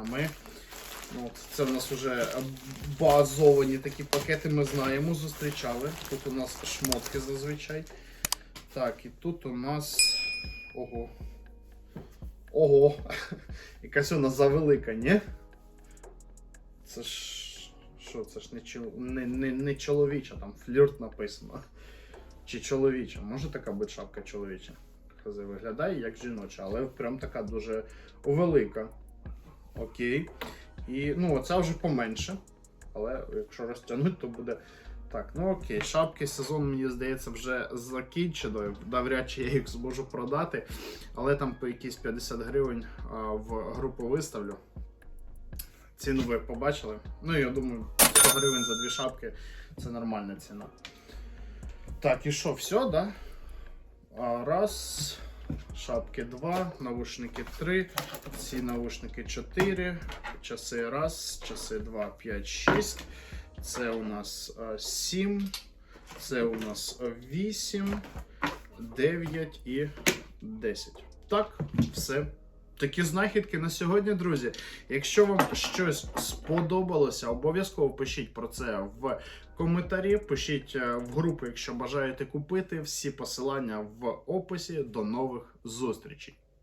знахідками. Ну, от це в нас вже базовані такі пакети, ми знаємо, зустрічали. Тут у нас шмотки зазвичай. Так, і тут у нас. Ого. Ого! Якась вона завелика, ні? Це ж. Що, це ж не, не, не, не чоловіча, там флірт написано. Чи чоловіча? Може така бути шапка чоловіча? Виглядає як жіноча, але прям така дуже велика. Окей. І ну, оця вже поменше. Але якщо розтягнути, то буде. Так, ну окей, шапки сезон, мені здається, вже закінчено. Навряд чи я їх зможу продати. Але там по якісь 50 гривень в групу виставлю. Ціну ви побачили. Ну, я думаю, 100 гривень за дві шапки це нормальна ціна. Так, і що, все, да? Раз, шапки 2, наушники 3, ці наушники 4, часи 1, часи 2, 5, 6. Це у нас 7, це у нас 8, 9 і 10. Так, все. Такі знахідки на сьогодні, друзі. Якщо вам щось сподобалося, обов'язково пишіть про це в коментарі. Пишіть е, в групу, якщо бажаєте купити. Всі посилання в описі. До нових зустрічей.